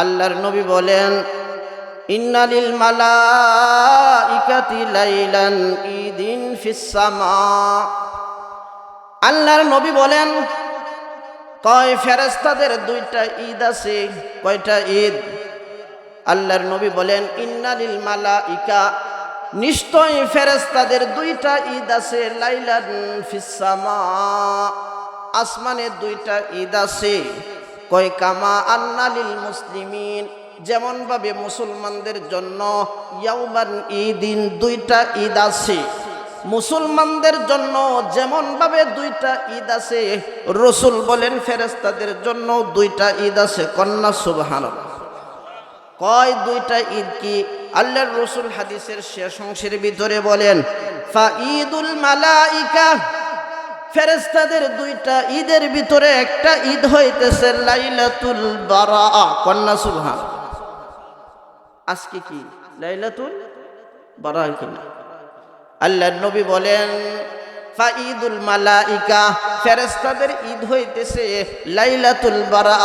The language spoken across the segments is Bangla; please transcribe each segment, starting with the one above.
আল্লাহর নবী বলেন, ইন্নালিল লাইলান সামা। আল্লাহর নবী বলেন, কয় ফেরেস্তাদের দুইটা ঈদ আছে, কয়টা ঈদ? আল্লাহর নবী বলেন, ইন্নালিল মালাইকা নিশ্চয় ফেরেস্তাদের দুইটা ঈদ আছে, লাইলান ফিস সামা। আসমানে দুইটা ঈদ আছে। কয়, কামা আন্নালিল মুসলিমিন। যেমনভাবে মুসলমানদের জন্য ইয়াউমান ঈদিন দুইটা ঈদ আছে। মুসলমানদের জন্য যেমনভাবে দুইটা ঈদ আছে, রসুল বলেন ফেরেস্তাদের জন্য দুইটা ঈদ আছে। কন্যা সুবহান কয়, দুইটা ঈদ কি? আল্লাহর রসুল হাদিসের শেষ অংশের ভিতরে বলেন, ফা ঈদুল মালাইকা ফেরেস্তাদের দুইটা ঈদের ভিতরে একটা ঈদ হইতেছে লাইলাতুল বারা। কন্যা, সুবহান। আজকে কি? লাইলাতুল বারা কিনা? আল্লাহ নবী বলেন ফাঈদুল মালাইকা ফেরেস্তাদের ঈদ হইতেছে লাইলাতুল বারা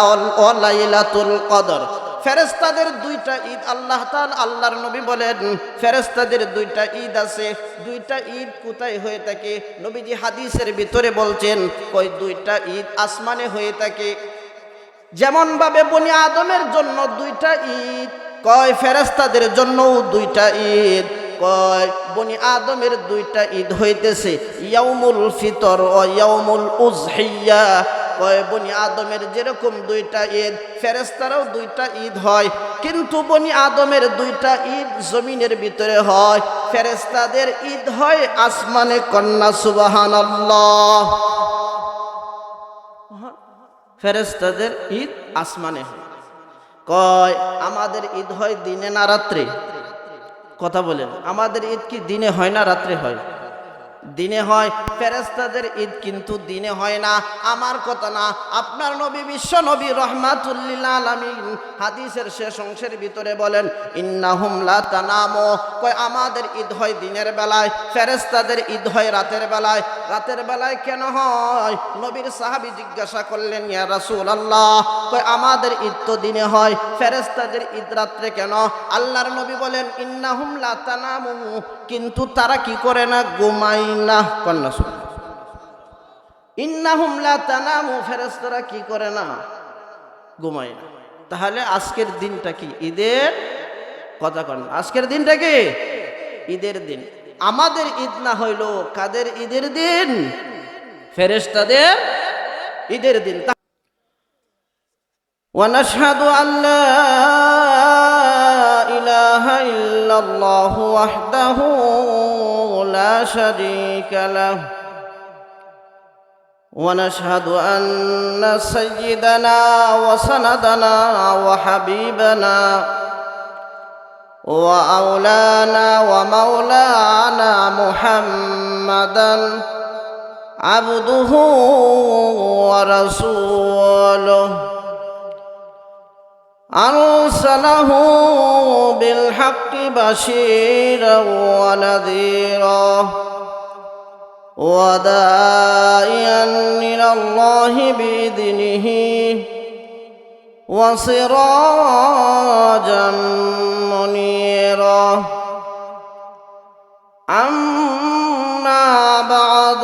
ও লাইলাতুল কদর। ফেরেস্তাদের দুইটা ঈদ আল্লাহ তাল আল্লাহর নবী বলেন ফেরেস্তাদের দুইটা ঈদ আছে। দুইটা ঈদ কোথায় হয়ে থাকে? নবীজি হাদিসের ভিতরে বলছেন ওই দুইটা ঈদ আসমানে হয়ে থাকে। যেমনভাবে বনি আদমের জন্য দুইটা ঈদ, কয় ফেরেস্তাদের জন্যও দুইটা ঈদ, কয় বনি আদমের দুইটা ঈদ হইতেছে, ইয়াউমুল ফিতর ও ইয়াউমুল উজহিয়া বনি আদমের যেরকম দুইটা ঈদ ফেরেস্তারাও দুইটা ঈদ হয়, কিন্তু বনি আদমের দুইটা ঈদ জমিনের ভিতরে হয়। ফেরেস্তাদের ঈদ হয় আসমানে কন্যা সুবাহান ফেরেস্তাদের ঈদ আসমানে হয়। কয়, আমাদের ঈদ হয় দিনে না রাত্রে? কথা বলেন, আমাদের ঈদ কি দিনে হয় না রাত্রে হয়? দিনে হয় ফেরেস্তাদের ঈদ কিন্তু দিনে হয় না। আমার কথা না, আপনার নবী, বিশ্ব নবী, রহমাতুল্লিল আলমিন হাদিসের শেষ অংশের ভিতরে বলেন, ইন্নাহুম লা তানামো। কয়, আমাদের ঈদ হয় দিনের বেলায় ফেরেস্তাদের ঈদ হয় রাতের বেলায়। রাতের বেলায় কেন হয়? নবীর সাহাবি জিজ্ঞাসা করলেন, ইয়া রাসুল আল্লাহ কয়, আমাদের ঈদ তো দিনে হয় ফেরেস্তাদের ঈদ রাত্রে কেন? আল্লাহর নবী বলেন, ইন্নাহুম লা তানামু। কিন্তু তারা কি করে না, ঘুমায় না কন্যা শুনে ইন্নাহুম লা তানামু ফেরেশতারা কি করে না ঘুমায় না তাহলে আজকের দিনটা কি ঈদের কথা কন আজকের দিনটা কি ঈদের দিন আমাদের ঈদ না হইল কাদের ঈদের দিন ফেরেশতাদের ঈদের দিন ونشهد أن لا إله إلا الله وحده لا شريك له. ونشهد أن سيدنا وسندنا وحبيبنا وأولانا ومولانا محمدا عبده ورسوله. أرسله بالحق بشيرا ونذيرا وداعيا إلى الله بإذنه وسراجا منيرا. أما بعد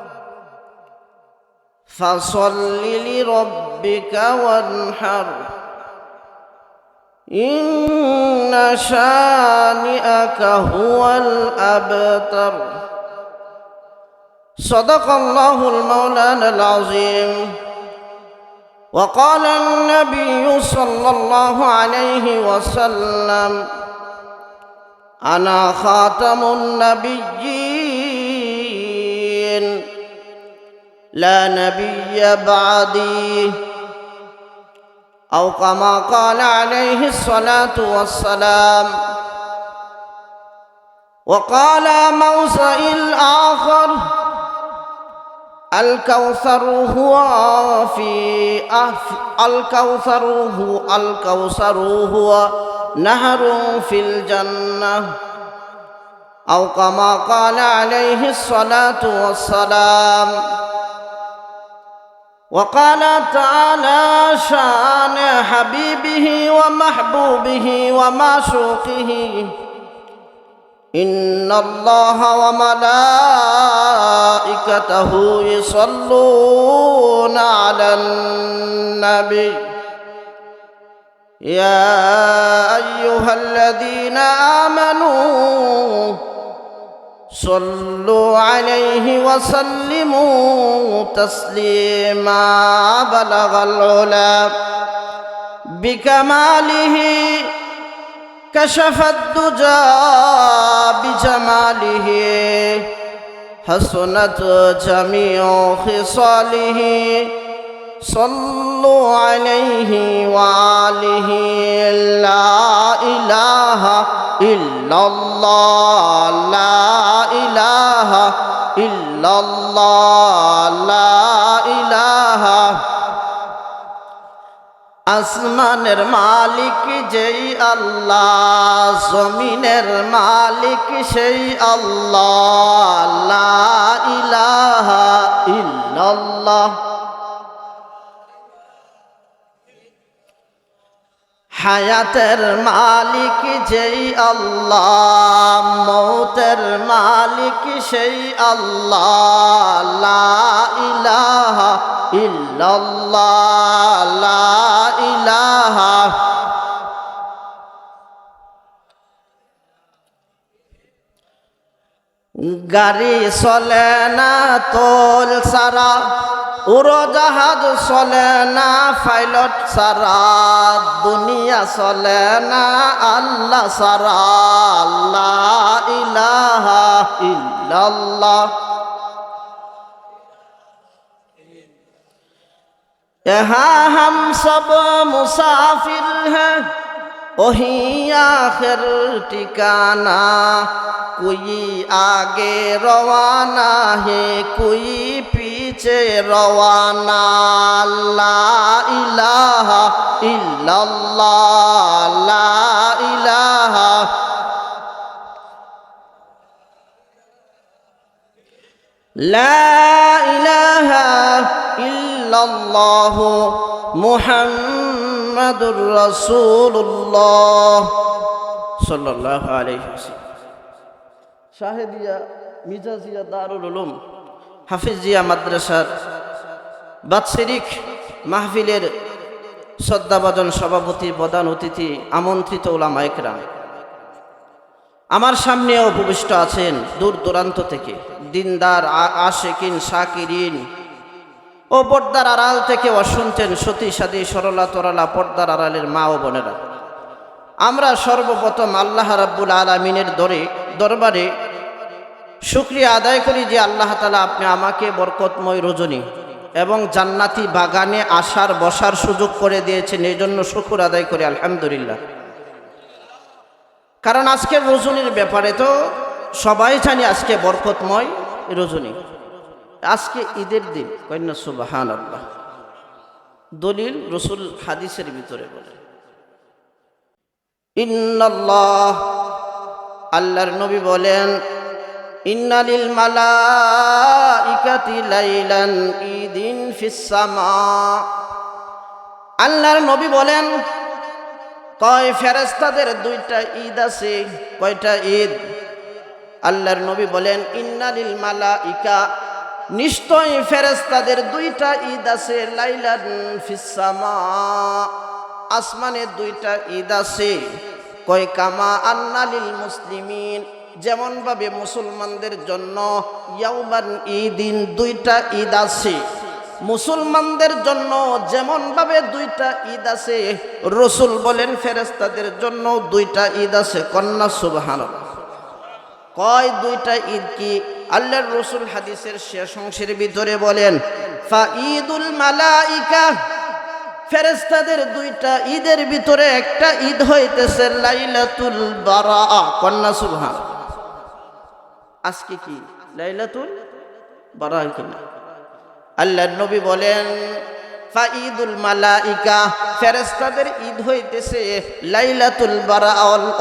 فصل لربك وانحر. إن شانئك هو الأبتر. صدق الله المولانا العظيم. وقال النبي صلى الله عليه وسلم أنا خاتم النبيين. لا نبي بعدي. أو كما قال عليه الصلاة والسلام وقال موسى الآخر الكوثر هو في أف الكوثر هو الكوثر هو نهر في الجنة. أو كما قال عليه الصلاة والسلام وقال تعالى شان حبيبه ومحبوبه ومعشوقه إن الله وملائكته يصلون على النبي. يا أيها الذين آمنوا صلوا عليه وسلموا تسليما بلغ العلا بكماله كشف الدجى بجماله حسنت جميع خصاله. صلوا عليه وآله لا إله إلا الله لا إله إلا الله لا إله আসমানের মালিক যেই আল্লাহ জমিনের মালিক সেই আল্লাহ লা ইলাহা ইল্লাল্লাহ হায়াতের মালিক যেই আল্লাহ মৌতের মালিক সেই আল্লাহ। লা ইলাহা ইল্লাল্লাহ গাড়ি চলে না তোল সারা উড়োজাহাজ চলে না পাইলট সারা দুনিয়া চলে না আল্লাহ সারা আল্লাহ ইলাহা ইল্লাল্লাহ यहाँ हम सब मुसाफिर हैं ওহি আখের ঠিকানা, কুই আগে রওয়ানা হে, কুই পিছে রওয়ানা। ইলাহা ইল্লাল্লাহ ইলাহা। লা ইলাহা ইল্লাল্লাহ মুহাম্মদ মুহাম্মাদুর রাসূলুল্লাহ সাল্লাল্লাহু আলাইহি ওয়াসাল্লাম। শাহেদিয়া মিজাজিয়া দারুল উলুম, হাফিজিয়া মাদ্রাসার বাৎসরিক মাহফিলের শ্রদ্ধাভাজন সভাপতি, প্রধান অতিথি, আমন্ত্রিত ওলামা একরাম। আমার সামনেও উপবিষ্ট আছেন দূর দূরান্ত থেকে দিনদার আশেকিন সাকিরিন ও পর্দার আড়াল থেকে অশুনছেন সতী সাদী সরলা, তরলা, পর্দার আড়ালের মা ও বোনেরা। আমরা সর্বপ্রথম আল্লাহ রাব্বুল আলমিনের দরে, দরবারে শুক্রিয়া আদায় করি যে আল্লাহ তালা আপনি আমাকে বরকতময় রজনী এবং জান্নাতি বাগানে আসার, বসার সুযোগ করে দিয়েছেন। এই জন্য শুকুর আদায় করি, আলহামদুলিল্লাহ। কারণ আজকের রজনীর ব্যাপারে তো সবাই জানি আজকে বরকতময় রজনী। আজকে ঈদের দিন, কন্যা সুবাহান আল্লাহ দলিল রসুল হাদিসের ভিতরে বলে, ইন্নাল্লাহ আল্লাহর নবী বলেন, ইন্নালিল মালাইকাতি লাইলান ঈদিন ফিস সামা আল্লাহর নবী বলেন, কয় ফেরেস্তাদের দুইটা ঈদ আছে, কয়টা ঈদ? আল্লাহর নবী বলেন, ইন্নালিল মালাইকা নিশ্চয় ফেরেস্তাদের দুইটা ঈদ আছে, লাইলান ফিসামা আসমানের দুইটা ঈদ আছে। কয় কামা আন্নালিল মুসলিমিন, যেমনভাবে মুসলমানদের জন্য ঈদিন দুইটা ঈদ আছে। মুসলমানদের জন্য যেমনভাবে দুইটা ঈদ আছে, রসুল বলেন ফেরেস্তাদের জন্য দুইটা ঈদ আছে। কন্যা সুবহান কয় দুইটা ঈদ কি? আল্লাহর রসুল হাদিসের শেষ অংশের ভিতরে বলেন, ফা ঈদুল মালাইকা ফেরেস্তাদের দুইটা ঈদের ভিতরে একটা ঈদ হইতেছে লাইলাতুল বারা। কন্যা সুবহান আজকে কি? লাইলাতুল বারা কিনা? আল্লাহ নবী বলেন ফাঈদুল মালাইকা, ফেরেশতাদের ঈদ হইতেছে লাইলাতুল বারা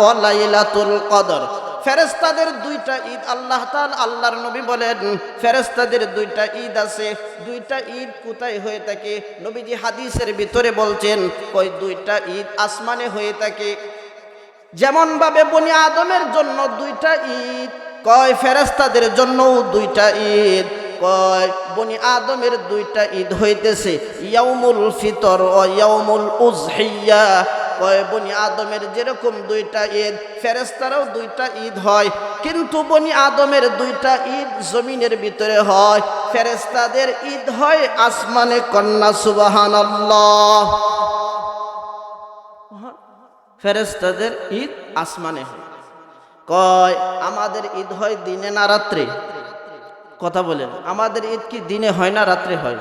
ও লাইলাতুল কদর। ফেরেশতাদের দুইটা ঈদ আল্লাহ তাআলা আল্লাহর নবী বলেন। ফেরেস্তাদের দুইটা ঈদ আছে। দুইটা ঈদ কোথায় হয়ে থাকে? নবীজি হাদিসের ভিতরে বলছেন, ওই দুইটা ঈদ আসমানে হয়ে থাকে। যেমন ভাবে বনি আদমের জন্য দুইটা ঈদ, কয় ফেরেস্তাদের জন্যও দুইটা ঈদ, কয় বনি আদমের দুইটা ঈদ হইতেছে। ইয়াউমুল ফিতর ও ইয়াউমুল উজহিয়া কয় বনি আদমের যেরকম দুইটা ঈদ ফেরেস্তারাও দুইটা ঈদ হয়, কিন্তু বনি আদমের দুইটা ঈদ জমিনের ভিতরে হয়। ফেরেস্তাদের ঈদ হয় আসমানে কন্যা সুবাহান ফেরেস্তাদের ঈদ আসমানে হয়। কয়, আমাদের ঈদ হয় দিনে না রাত্রে? কথা বলেন, আমাদের ঈদ কি দিনে হয় না রাত্রে হয়?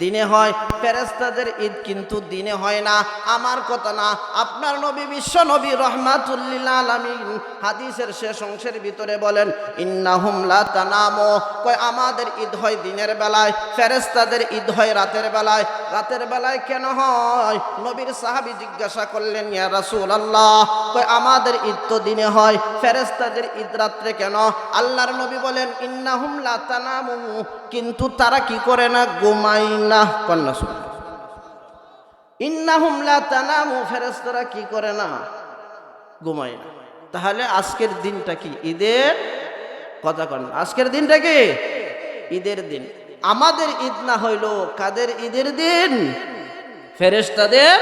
দিনে হয় ফেরেস্তাদের ঈদ কিন্তু দিনে হয় না। আমার কথা না, আপনার নবী বিশ্ব নবী রহমাতুল্লিল আলামিন হাদিসের শেষ অংশের ভিতরে বলেন ইন্না হুমলা তানামো। কয়, আমাদের ঈদ হয় দিনের বেলায় ফেরেস্তাদের ঈদ হয় রাতের বেলায়। রাতের বেলায় কেন হয়? নবীর সাহাবী জিজ্ঞাসা করলেন, ইয়া রাসুল আল্লাহ কয়, আমাদের ঈদ তো দিনে হয় ফেরেস্তাদের ঈদ রাত্রে কেন? আল্লাহর নবী বলেন ইন্না হুমলা তানামু। কিন্তু তারা কি করে না, ঘুমায় না কন্যা ফেরেশতারা কি করে না? ঘুমায় না। তাহলে আজকের দিনটা কি? ঈদের কথা আজকের দিনটা কি? ঈদের দিন। আমাদের ঈদ না হইল কাদের ঈদের দিন? ফেরেশতাদের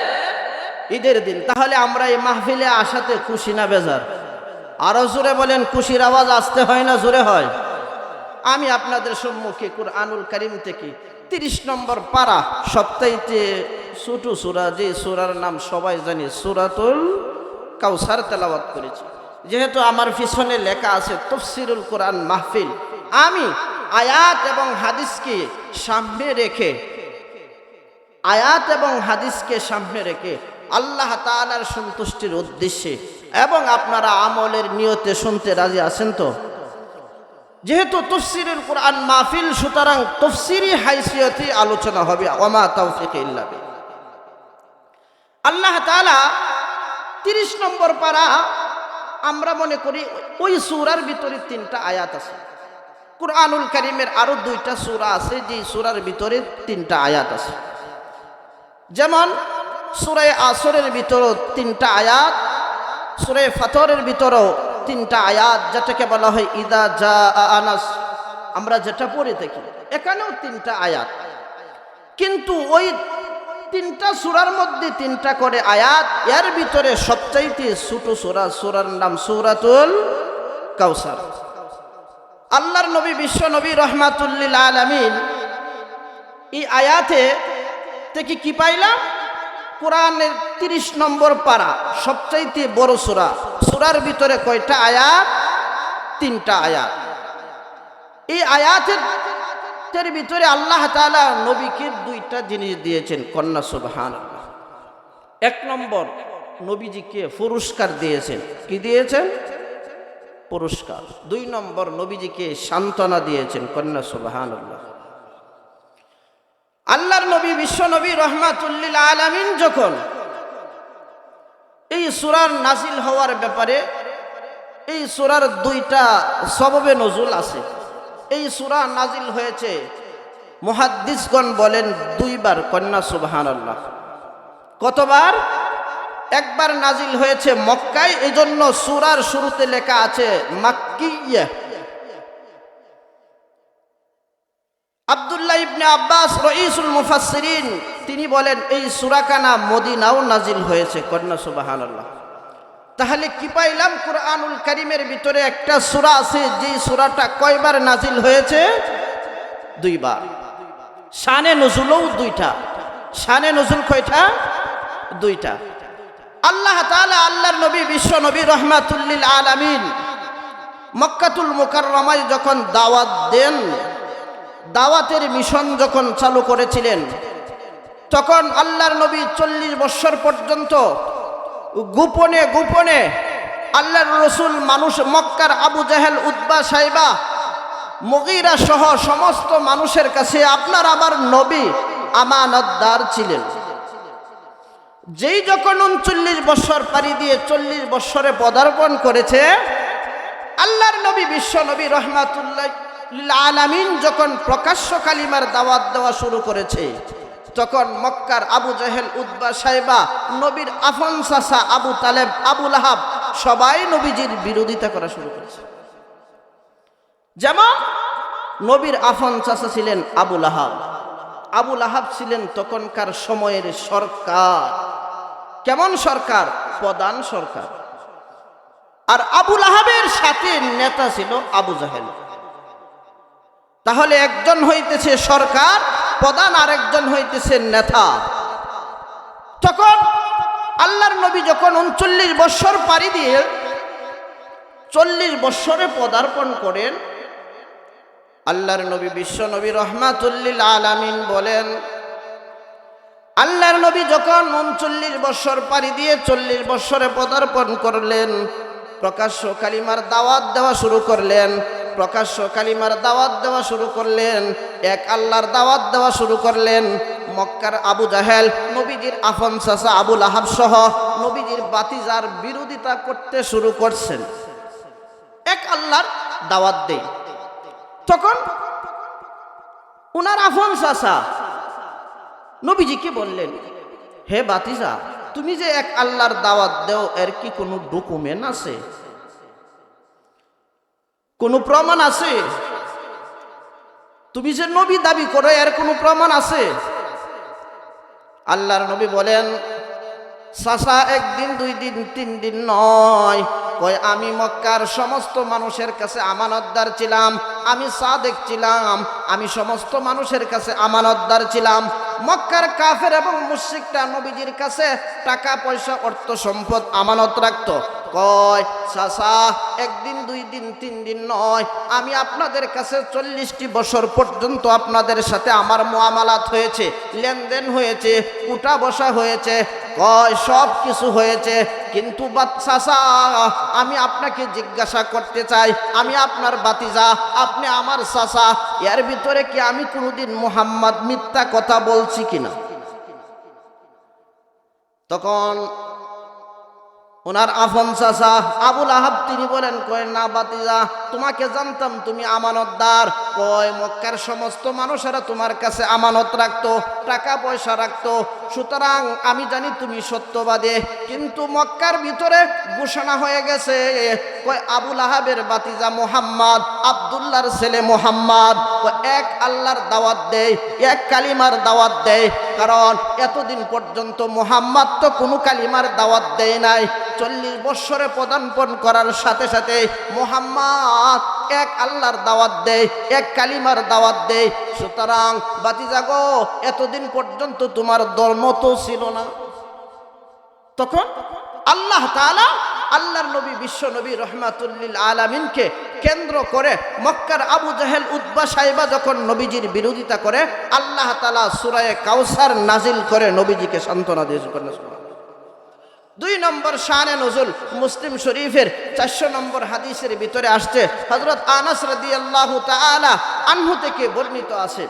ঈদের দিন। তাহলে আমরা এই মাহফিলে আসাতে খুশি না বেজার? আরও জোরে বলেন, খুশির আওয়াজ আসতে হয় না, জোরে হয়? আমি আপনাদের সম্মুখে কুরআনুল করিম থেকে তিরিশ নম্বর পাড়া সপ্তাহে ছোট সুরা, যে সুরার নাম সবাই জানি, সুরাতুল কাউসার তেলাওয়াত করেছি। যেহেতু আমার পিছনে লেখা আছে, তফসিরুল কোরআন মাহফিল আমি আয়াত এবং হাদিসকে সামনে রেখে, আয়াত এবং হাদিসকে সামনে রেখে আল্লাহ তাআলার সন্তুষ্টির উদ্দেশ্যে এবং আপনারা আমলের নিয়তে শুনতে রাজি আছেন তো? যেহেতু তফসিরের কোরআন মাহফিল, সুতরাং তফসিরি হাইসিয়তে আলোচনা হবে। ওমা তৌফিক ইল্লা বিল্লাহ। আল্লাহ তালা তিরিশ নম্বর পারা, আমরা মনে করি ওই সুরার ভিতরে তিনটা আয়াত আছে। কুরআনুল করিমের আরও দুইটা সূরা আছে যে সূরার ভিতরে তিনটা আয়াত আছে। যেমন সুরায় আসরের ভিতরও তিনটা আয়াত, সুরায় ফাতরের ভিতরেও তিনটা আয়াত যেটাকে বলা হয় ইদা যা আনাস। আমরা যেটা পড়ে থাকি এখানেও তিনটা আয়াত। কিন্তু ওই তিনটা সুরার মধ্যে তিনটা করে আয়াত, এর ভিতরে সবচাইতে ছোট সুরা, সুরার নাম সুরাতুল কাউসার। আল্লাহর নবী, বিশ্ব নবী রহমাতুল্লিল আলামিন এই আয়াতে থেকে কি পাইলাম? কোরআনের তিরিশ নম্বর পারা, সবচাইতে বড় সুরা। সুরার ভিতরে কয়টা আয়াত? তিনটা আয়াত। এই আয়াতের ভিতরে আল্লাহ তাআলা নবীকে দুইটা জিনিস দিয়েছেন, কন্যা সুবহান এক নম্বর, নবীজিকে পুরস্কার দিয়েছেন। কি দিয়েছেন? পুরস্কার। দুই নম্বর, নবীজিকে সান্ত্বনা দিয়েছেন, কন্যা সুবহান আল্লাহর নবী, বিশ্ব নবী রহমাতুল্লিল আলামিন যখন এই সুরার নাজিল হওয়ার ব্যাপারে, এই সুরার দুইটা সববে নজুল আছে। এই সুরা নাজিল হয়েছে, মুহাদ্দিসগণ বলেন দুইবার, কন্যা সুবহান আল্লাহ কতবার? একবার নাজিল হয়েছে মক্কায় এই জন্য সুরার শুরুতে লেখা আছে মাক্কিয়া আব্দুল্লাহ ইবনে আব্বাস রইসুল মুফাসসিরিন, তিনি বলেন, এই সুরাকানা মদিনাও নাজিল হয়েছে কন্যা সুবহানাল্লাহ। তাহলে কি পাইলাম? কোরআনুল কারিমের ভিতরে একটা সূরা আছে যে সূরাটা কয়বার নাজিল হয়েছে? দুইবার। শানে নজুলও দুইটা। শানে নজুল কয়টা? দুইটা। আল্লাহ তাআলা আল্লাহর নবী, বিশ্ব নবী রহমাতুল্লিল আলামিন মক্কাতুল মুকাররমায় যখন দাওয়াত দেন দাওয়াতের মিশন যখন চালু করেছিলেন, তখন আল্লাহর নবী চল্লিশ বৎসর পর্যন্ত গোপনে গোপনে আল্লাহর রসুল মানুষ মক্কার আবু জাহেল উদ্বা সাইবা, মগিরা সহ সমস্ত মানুষের কাছে আপনার আমার নবী আমানতদার ছিলেন। যেই যখন উনচল্লিশ বৎসর পাড়ি দিয়ে চল্লিশ বৎসরে পদার্পণ করেছে, আল্লাহর নবী বিশ্ব নবী রহমাতুল্লাহ আলামিন যখন প্রকাশ্য কালিমার দাওয়াত দেওয়া শুরু করেছে, তখন মক্কার আবু জাহেল উদ্বা সাহেবা নবীর আফন সাসা আবু তালেব, আবু লাহাব সবাই নবীজির বিরোধিতা করা শুরু করেছে। যেমন নবীর আফন চাচা ছিলেন আবু লাহাব। আবু লাহাব ছিলেন তখনকার সময়ের সরকার। কেমন সরকার? প্রধান সরকার। আর আবু লাহাবের সাথে নেতা ছিল আবু জাহেল। তাহলে একজন হইতেছে সরকার, প্রধান আরেকজন হইতেছে নেতা। তখন আল্লাহর নবী যখন উনচল্লিশ বৎসর পাড়ি দিয়ে চল্লিশ বৎসরে পদার্পণ করেন, আল্লাহর নবী বিশ্ব নবী রহমাতুল্লিল আলামিন বলেন, আল্লাহর নবী যখন উনচল্লিশ বৎসর পাড়ি দিয়ে চল্লিশ বৎসরে পদার্পণ করলেন, প্রকাশ্য কালিমার দাওয়াত দেওয়া শুরু করলেন প্রকাশ্য কালিমার দাওয়াত দেওয়া শুরু করলেন। এক আল্লাহর দাওয়াত দেওয়া শুরু করলেন। মক্কার আবু জাহেল, নবীজির আফন সাসা আবুল আহাব সহ নবীজির বাতিজার বিরোধিতা করতে শুরু করছেন। এক আল্লাহর দাওয়াত দেয় তখন উনার আফন চাষা নবীজিকে বললেন? হে বাতিজা, তুমি যে এক আল্লাহর দাওয়াত দেও, এর কি কোনো ডকুমেন্ট আছে? কোনো প্রমাণ আছে? তুমি যে নবী দাবি করো, এর কোনো প্রমাণ আছে? আল্লাহর নবী বলেন সাসা একদিন, দুই দিন, তিন দিন নয়। কয়, আমি মক্কার সমস্ত মানুষের কাছে আমানতদার ছিলাম। আমি সাদেক ছিলাম। আমি সমস্ত মানুষের কাছে আমানতদার ছিলাম। মক্কার কাফের এবং মুশিকটা নবীজির কাছে টাকা, পয়সা, অর্থ, সম্পদ, আমানত রাখতো। কয় চাষা একদিন, দুই দিন, তিন দিন নয়, আমি আপনাদের কাছে চল্লিশটি বছর পর্যন্ত আপনাদের সাথে আমার মোয়ামালাত হয়েছে, লেনদেন হয়েছে, উঠা বসা হয়েছে, কয়, সব কিছু হয়েছে, কিন্তু চাষা আমি আপনাকে জিজ্ঞাসা করতে চাই, আমি আপনার বাতিজা, আপনি আমার চাষা এর ভিতরে কি আমি কোনোদিন মোহাম্মদ মিথ্যা কথা বলছি কিনা? তখন ওনার আফন চাষা আবুল আহাব তিনি বলেন কয় না বাতিজা তোমাকে জানতাম, তুমি আমানতদার। কয়, মক্কার সমস্ত মানুষেরা তোমার কাছে আমানত রাখতো, টাকা পয়সা রাখতো। সুতরাং আমি জানি তুমি সত্যবাদী, কিন্তু মক্কার ভিতরে ঘোষণা হয়ে গেছে। কয়, আবুল আহাবের বাতিজা মোহাম্মদ আবদুল্লার ছেলে মোহাম্মদ। এক আল্লাহর দাওয়াত দেয় এক কালিমার দাওয়াত দেয় কারণ এতদিন পর্যন্ত মোহাম্মদ তো কোনো কালিমার দাওয়াত দেয় নাই। চল্লিশ বৎসরে পদার্পণ করার সাথে সাথে মোহাম্মদ এক আল্লাহর দাওয়াত দেয়, এক কালিমার দাওয়াত দেয়। সুতরাং বাতিজাগো এতদিন পর্যন্ত তোমার ধর্ম তো ছিল না। তখন আল্লাহ তাআলা আল্লাহর নবী, বিশ্ব নবী রহমাতুল্লিল আলামিনকে কেন্দ্র করে মক্কার আবু জাহেল উদ্বা সাহেবা যখন নবীজির বিরোধিতা করে, আল্লাহ তালা সুরায় কাউসার নাজিল করে নবীজিকে সান্ত্বনা দিয়ে দুই নম্বর শানে নজুল মুসলিম শরীফের চারশো নম্বর হাদিসের ভিতরে আসছে হজরত আনাস রাদি আল্লাহ আনহু থেকে বর্ণিত আছে।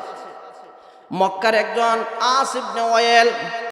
মক্কার একজন আসিফ ওয়েল